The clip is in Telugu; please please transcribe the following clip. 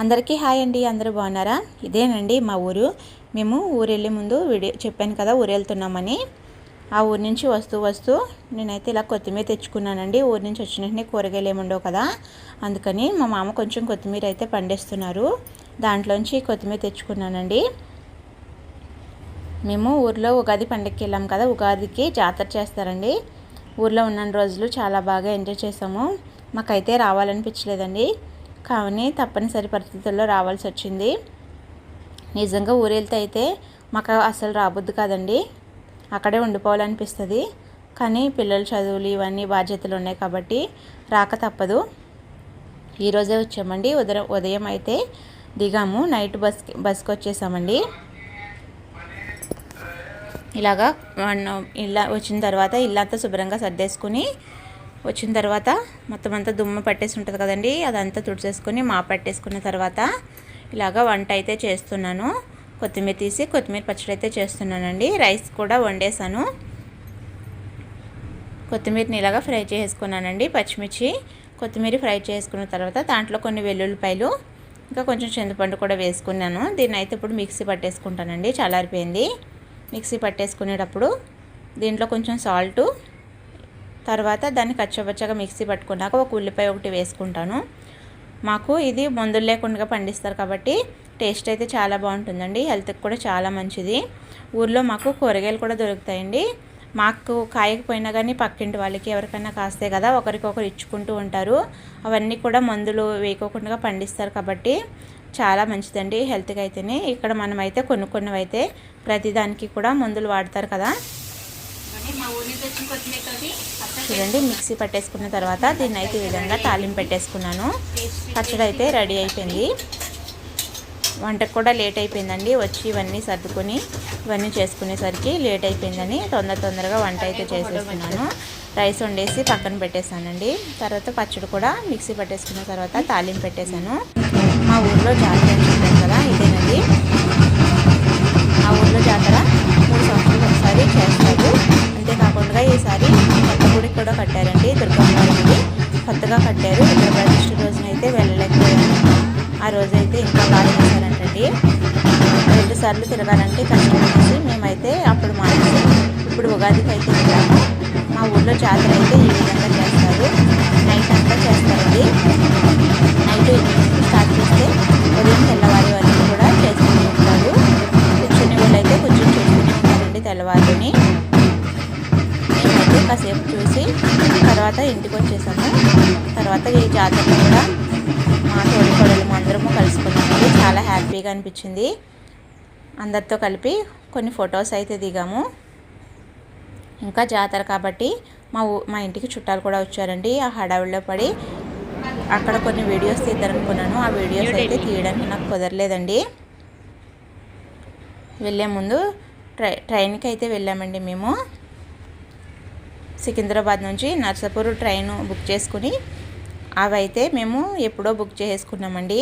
అందరికీ హాయ్ అండి అందరూ బాగున్నారా? ఇదేనండి మా ఊరు. మేము ఊరు వెళ్ళే ముందు వీడియో చెప్పాను కదా ఊరెళ్తున్నామని. ఆ ఊరి నుంచి వస్తూ వస్తూ నేనైతే ఇలా కొత్తిమీర తెచ్చుకున్నానండి. ఊరి నుంచి వచ్చిన వెంటనే కూరగాయలు ఏముండవు కదా. అందుకని మా మామ కొంచెం కొత్తిమీర అయితే పండిస్తున్నారు. దాంట్లోంచి కొత్తిమీర తెచ్చుకున్నానండి. మేము ఊర్లో ఉగాది పండుగకి వెళ్ళాం కదా ఉగాదికి జాతర చేస్తారండి. ఊర్లో ఉన్న రోజులు చాలా బాగా ఎంజాయ్ చేసాము. మాకైతే రావాలనిపించలేదండి. కానీ తప్పనిసరి పరిస్థితుల్లో రావాల్సి వచ్చింది. నిజంగా ఊరెళ్తే అయితే మాకు అసలు రాబుద్ది కాదండి. అక్కడే ఉండిపోవాలనిపిస్తుంది. కానీ పిల్లల చదువులు ఇవన్నీ బాధ్యతలు ఉన్నాయి కాబట్టి రాక తప్పదు. ఈరోజే వచ్చామండి. ఉదయం ఉదయం అయితే దిగాము. నైట్ బస్ బస్కి వచ్చేసామండి ఇలాగా ఇల్లా వచ్చిన తర్వాత ఇల్లంతా శుభ్రంగా సర్దేసుకుని వచ్చిన తర్వాత మొత్తం అంతా దుమ్మ పట్టేసి ఉంటుంది కదండి అదంతా తుడిచేసుకొని మా పట్టేసుకున్న తర్వాత ఇలాగ వంట అయితే చేస్తున్నాను. కొత్తిమీర తీసి కొత్తిమీర పచ్చడి అయితే చేస్తున్నానండి. రైస్ కూడా వండేసాను కొత్తిమీరని ఇలాగా ఫ్రై చేసుకున్నానండి పచ్చిమిర్చి కొత్తిమీర ఫ్రై చేసుకున్న తర్వాత దాంట్లో కొన్ని వెల్లుల్లిపాయలు ఇంకా కొంచెం చింతపండు కూడా వేసుకున్నాను. దీన్ని అయితే ఇప్పుడు మిక్సీ పట్టేసుకుంటానండి చల్లారిపోయింది. మిక్సీ పట్టేసుకునేటప్పుడు దీంట్లో కొంచెం సాల్టు తర్వాత దాన్ని కచ్చపచ్చగా మిక్సీ పట్టుకున్నాక ఒక ఉల్లిపాయ ఒకటి వేసుకుంటాను. మాకు ఇది మందులు లేకుండా పండిస్తారు కాబట్టి టేస్ట్ అయితే చాలా బాగుంటుందండి హెల్త్కి కూడా చాలా మంచిది. ఊర్లో మాకు కూరగాయలు కూడా దొరుకుతాయండి. మాకు కాయకపోయినా కానీ పక్కింటి వాళ్ళకి ఎవరికైనా కాస్తే కదా ఒకరికొకరు ఇచ్చుకుంటూ ఉంటారు. అవన్నీ కూడా మందులు వేయకోకుండా పండిస్తారు కాబట్టి చాలా మంచిదండి హెల్త్కి అయితేనే. ఇక్కడ మనమైతే కొనుక్కున్నవైతే ప్రతిదానికి కూడా మందులు వాడతారు కదా. చూడండి మిక్సీ పట్టేసుకున్న తర్వాత దీన్ని అయితే ఈ విధంగా తాలింపు పెట్టేసుకున్నాను. పచ్చడి అయితే రెడీ అయిపోయింది. వంటకు కూడా లేట్ అయిపోయిందండి. వచ్చి ఇవన్నీ సర్దుకొని ఇవన్నీ చేసుకునేసరికి లేట్ అయిపోయిందని తొందర తొందరగా వంట అయితే చేసేస్తున్నాను. రైస్ వండేసి పక్కన పెట్టేశానండి. తర్వాత పచ్చడి కూడా మిక్సీ పట్టేసుకున్న తర్వాత తాలింపు పెట్టేశాను. మా ఊర్లో జాతర కదా ఇదేనండి. తిరుపతి కొత్తగా కట్టారు. ఇక్కడ రోజున రోజునైతే వెళ్ళలేకపోయాను. ఆ రోజైతే ఇంకా బాగా చేశారంటండి. రెండు సార్లు తిరగాలంటే కష్టం మేమైతే అప్పుడు మానేసి ఇప్పుడు ఉగాదికి అయితే వెళ్ళాము. మా ఊళ్ళో జాతర అయితే ఈ విధంగా కాసేపు చూసి తర్వాత ఇంటికి వచ్చేసాము. తర్వాత ఈ జాతరలో కూడా మా తోడి కొడలు అందరము కలుసుకున్నామండి. చాలా హ్యాపీగా అనిపించింది. అందరితో కలిపి కొన్ని ఫొటోస్ అయితే దిగాము. ఇంకా జాతర కాబట్టి మా ఊ మా ఇంటికి చుట్టాలు కూడా వచ్చారండి. ఆ హడావిడిలో పడి అక్కడ కొన్ని వీడియోస్ తీద్దారనుకున్నాను ఆ వీడియోస్ అయితే తీయడానికి నాకు కుదరలేదండి. వెళ్ళే ముందు ట్రై ట్రైన్కి అయితే వెళ్ళామండి మేము. సికింద్రాబాద్ నుంచి నర్సాపూర్ ట్రైన్ బుక్ చేసుకుని అవైతే మేము ఎప్పుడో బుక్ చేసుకున్నామండి.